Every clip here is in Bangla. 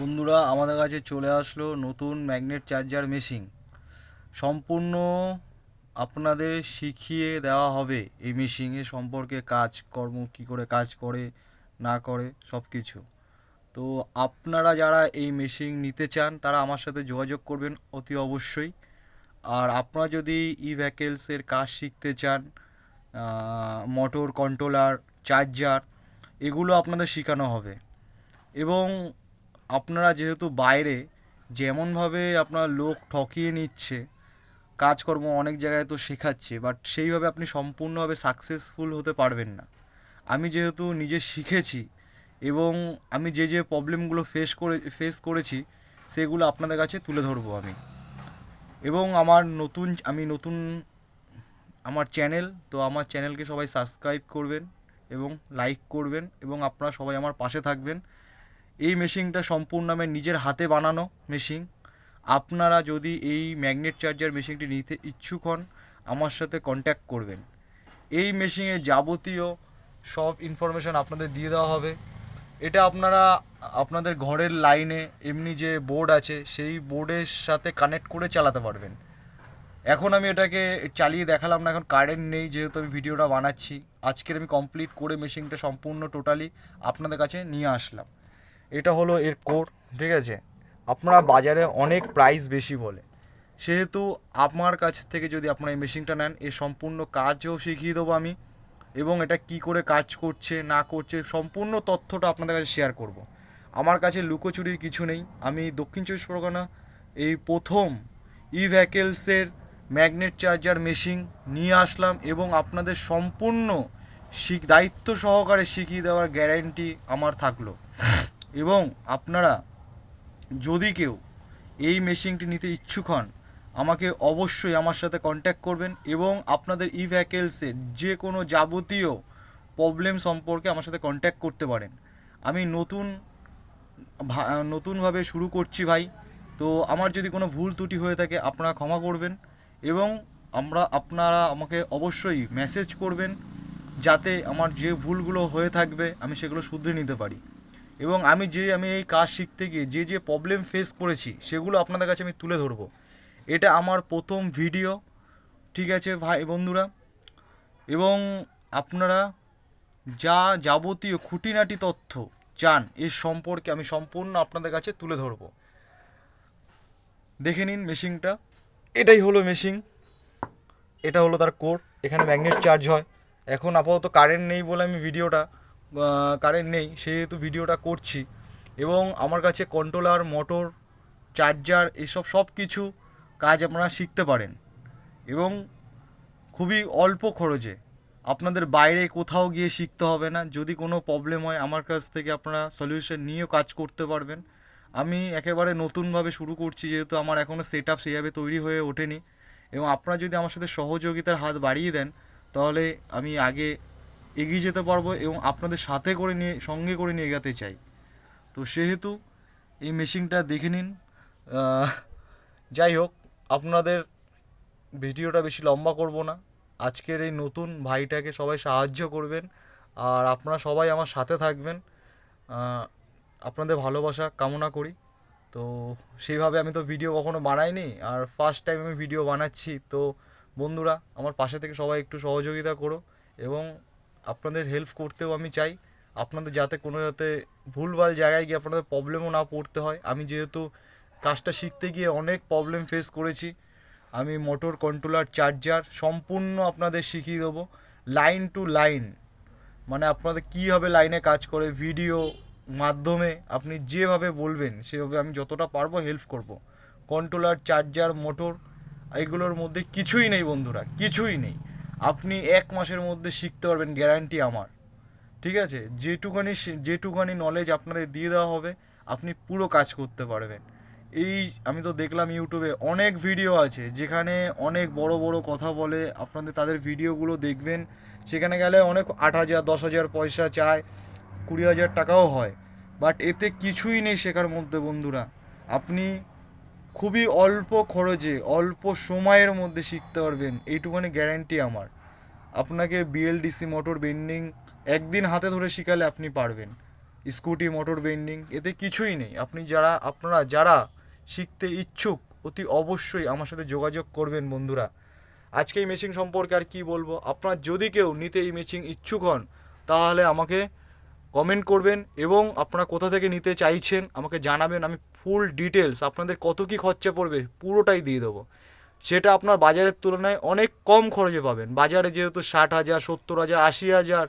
বন্ধুরা, আমাদের কাছে চলে আসলো নতুন ম্যাগনেট চার্জার মেশিন। সম্পূর্ণ আপনাদের শিখিয়ে দেওয়া হবে এই মেশিনের সম্পর্কে কাজকর্ম কী করে কাজ করে, না করে সব কিছু তো আপনারা যারা এই মেশিন নিতে চান, তারা আমার সাথে যোগাযোগ করবেন অতি অবশ্যই। আর আপনারা যদি ই ভ্যাকেলসের কাজ শিখতে চান মোটর কন্ট্রোলার চার্জার এগুলো আপনাদের শেখানো হবে। এবং আপনারা যেহেতু বাইরে, যেমনভাবে আপনার লোক ঠকিয়ে নিচ্ছে, কাজকর্ম অনেক জায়গায় তো শেখাচ্ছে বাট সেইভাবে আপনি সম্পূর্ণভাবে সাকসেসফুল হতে পারবেন না। আমি যেহেতু নিজে শিখেছি এবং আমি যে যে প্রবলেমগুলো ফেস করে ফেস করেছি, সেগুলো আপনাদের কাছে তুলে ধরবো আমি। এবং আমার নতুন, আমি নতুন আমার চ্যানেল তো আমার চ্যানেলকে সবাই সাবস্ক্রাইব করবেন এবং লাইক করবেন এবং আপনারা সবাই আমার পাশে থাকবেন। এই মেশিনটা সম্পূর্ণ আমার নিজের হাতে বানানো মেশিন। আপনারা যদি এই ম্যাগনেট চার্জার মেশিনটি নিতে ইচ্ছুক হন, আমার সাথে কন্ট্যাক্ট করবেন। এই মেশিনে যাবতীয় সব ইনফরমেশান আপনাদের দিয়ে দেওয়া হবে। এটা আপনারা, আপনাদের ঘরের লাইনে এমনি যে বোর্ড আছে, সেই বোর্ডের সাথে কানেক্ট করে চালাতে পারবেন। এখন আমি এটাকে চালিয়ে দেখালাম না, এখন কারেন্ট নেই, যেহেতু আমি ভিডিওটা বানাচ্ছি। আজকের আমি কমপ্লিট করে মেশিনটা সম্পূর্ণ টোটালি আপনাদের কাছে নিয়ে আসলাম। এটা হলো এর কোর ঠিক আছে? আপনারা বাজারে অনেক প্রাইস বেশি বলে। সেহেতু আমার কাছ থেকে যদি আপনারা এই মেশিনটা নেন, এর সম্পূর্ণ কাজও শিখিয়ে দেবো আমি এবং এটা কি করে কাজ করছে, না করছে, সম্পূর্ণ তথ্যটা আপনাদের কাছে শেয়ার করব। আমার কাছে লুকোচুরির কিছু নেই। আমি দক্ষিণ চব্বিশ পরগনা, এই প্রথম ই ভ্যাকেলসের ম্যাগনেট চার্জার মেশিন নিয়ে আসলাম এবং আপনাদের সম্পূর্ণ শিখ দায়িত্ব সহকারে শিখিয়ে দেওয়ার গ্যারান্টি আমার থাকল। এবং আপনারা যদি কেউ এই মেশিনটি নিতে ইচ্ছুক হন, আমাকে অবশ্যই আমার সাথে কন্ট্যাক্ট করবেন এবং আপনাদের ই ভ্যাকেলসের যে কোনো যাবতীয় প্রবলেম সম্পর্কে আমার সাথে কন্ট্যাক্ট করতে পারেন। আমি নতুন নতুনভাবে শুরু করছি ভাই। তো আমার যদি কোনো ভুল ত্রুটি হয়ে থাকে, আপনারা ক্ষমা করবেন এবং আমরা, আপনারা আমাকে অবশ্যই মেসেজ করবেন যাতে আমার যে ভুলগুলো হয়ে থাকবে, আমি সেগুলো শুধরে নিতে পারি। এবং আমি যে আমি এই কাজ শিখতে গিয়ে যে যে প্রবলেম ফেস করেছি, সেগুলো আপনাদের কাছে আমি তুলে ধরবো। এটা আমার প্রথম ভিডিও ঠিক আছে ভাই, বন্ধুরা? এবং আপনারা যা যাবতীয় খুঁটিনাটি তথ্য চান এর সম্পর্কে আমি সম্পূর্ণ আপনাদের কাছে তুলে ধরবো। দেখে নিন মেশিনটা এটাই হলো মেশিন এটা হলো তার কোর এখানে ম্যাগনেট চার্জ হয়। এখন আপাতত কারেন্ট নেই বলে আমি ভিডিওটা কারেন্ট নেই, সেহেতু ভিডিওটা করছি। এবং আমার কাছে কন্ট্রোলার মোটর চার্জার এসব সব কিছু কাজ আপনারা শিখতে পারেন। এবং খুবই অল্প খরচে। আপনাদের বাইরে কোথাও গিয়ে শিখতে হবে না। যদি কোনো প্রবলেম হয়, আমার কাছ থেকে আপনারা সলিউশন নিয়েও কাজ করতে পারবেন। আমি একেবারে নতুনভাবে শুরু করছি, যেহেতু আমার এখনও সেট আপ সেইভাবে তৈরি হয়ে ওঠেনি। এবং আপনারা যদি আমার সাথে সহযোগিতার হাত বাড়িয়ে দেন, তাহলে আমি আগে এগিয়ে যেতে পারব এবং আপনাদের সাথে করে নিয়ে, সঙ্গে করে নিয়ে এগাতে চাই। তো সেহেতু এই মেশিনটা দেখে নিন। যাই হোক, আপনাদের ভিডিওটা বেশি লম্বা করব না। আজকের এই নতুন ভাইটাকে সবাই সাহায্য করবেন আর আপনারা সবাই আমার সাথে থাকবেন। আপনাদের ভালোবাসা, কামনা করি। তো সেইভাবে আমি তো ভিডিও কখনো বানাইনি আর ফার্স্ট টাইম আমি ভিডিও বানাচ্ছি। তো বন্ধুরা, আমার পাশে থেকে সবাই একটু সহযোগিতা করো এবং আপনাদের হেল্প করতেও আমি চাই। আপনাদের যাতে কোনো যাতে ভুলভাল জায়গায় গিয়ে আপনাদের প্রবলেমও না পড়তে হয়। আমি যেহেতু কাজটা শিখতে গিয়ে অনেক প্রবলেম ফেস করেছি, আমি মোটর কন্ট্রোলার চার্জার সম্পূর্ণ আপনাদের শিখিয়ে দেবো। লাইন টু লাইন মানে আপনাদের কীভাবে লাইনে কাজ করে ভিডিও মাধ্যমে আপনি যেভাবে বলবেন, সেভাবে আমি যতটা পারব হেল্প করব। কন্ট্রোলার চার্জার মোটর এগুলোর মধ্যে কিছুই নেই বন্ধুরা, কিছুই নেই। আপনি এক মাসের মধ্যে শিখতে পারবেন গ্যারান্টি আমার। ঠিক আছে? যেটুখানি যেটুখানি নলেজ আপনাদের দিয়ে দেওয়া হবে, আপনি পুরো কাজ করতে পারবেন। এই, আমি তো দেখলাম ইউটিউবে অনেক ভিডিও আছে, যেখানে অনেক বড় বড় কথা বলে, আপনাদের, তাদের ভিডিওগুলো দেখবেন। সেখানে গেলে অনেক আট হাজার, দশ হাজার পয়সা চায়, কুড়ি হাজার টাকাও হয়। বাট এতে কিছুই নেই শেখার মধ্যে বন্ধুরা। আপনি খুবই অল্প খরচে, অল্প সময়ের মধ্যে শিখতে পারবেন। এইটুখানি গ্যারান্টি আমার। আপনাকে বিএলডিসি মোটর বেন্ডিং একদিন হাতে ধরে শিখালে আপনি পারবেন। স্কুটি মোটর বেন্ডিং এতে কিছুই নেই। আপনি যারা, আপনারা যারা শিখতে ইচ্ছুক, অতি অবশ্যই আমার সাথে যোগাযোগ করবেন বন্ধুরা। আজকে এই মেশিন সম্পর্কে আর কি বলব? আপনার যদি কেউ নিতে এই মেশিন ইচ্ছুক হন, তাহলে আমাকে কমেন্ট করবেন এবং আপনারা কোথা থেকে নিতে চাইছেন, আমাকে জানাবেন। আমি ফুল ডিটেলস আপনাদের কত কী খরচা পড়বে পুরোটাই দিয়ে দেবো। সেটা আপনার বাজারের তুলনায় অনেক কম খরচে পাবেন। বাজারে যেহেতু ষাট হাজার, সত্তর হাজার, আশি হাজার,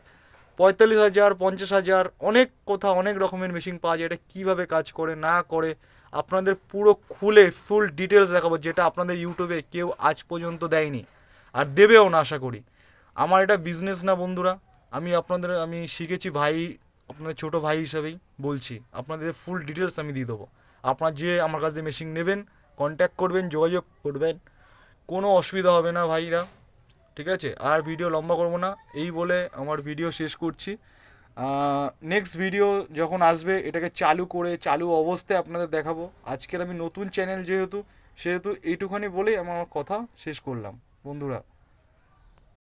পঁয়তাল্লিশ হাজার, পঞ্চাশ হাজার, অনেক কোথাও অনেক রকমের মেশিন পাওয়া যায়। এটা কীভাবে কাজ করে, না করে, আপনাদের পুরো খুলে ফুল ডিটেলস দেখাবো, যেটা আপনাদের ইউটিউবে কেউ আজ পর্যন্ত দেয়নি। আর দেবেও না, আশা করি। আমার এটা বিজনেস না, বন্ধুরা। আমি আপনাদের, আমি শিখেছি ভাই, আপনাদের ছোটো ভাই হিসাবেই বলছি। আপনাদের ফুল ডিটেলস আমি দিয়ে দেবো। আপনার যে আমার কাছ থেকে মেশিন নেবেন কন্ট্যাক্ট করবেন, যোগাযোগ করবেন, কোনো অসুবিধা হবে না ভাইরা, ঠিক আছে? আর ভিডিও লম্বা করব না, এই বলে আমার ভিডিও শেষ করছি। নেক্সট ভিডিও যখন আসবে, এটাকে চালু করে, চালু অবস্থায় আপনাদের দেখাবো। আজকের আমি নতুন চ্যানেল যেহেতু, সেহেতু এইটুখানি বলেই আমার কথা শেষ করলাম। বন্ধুরা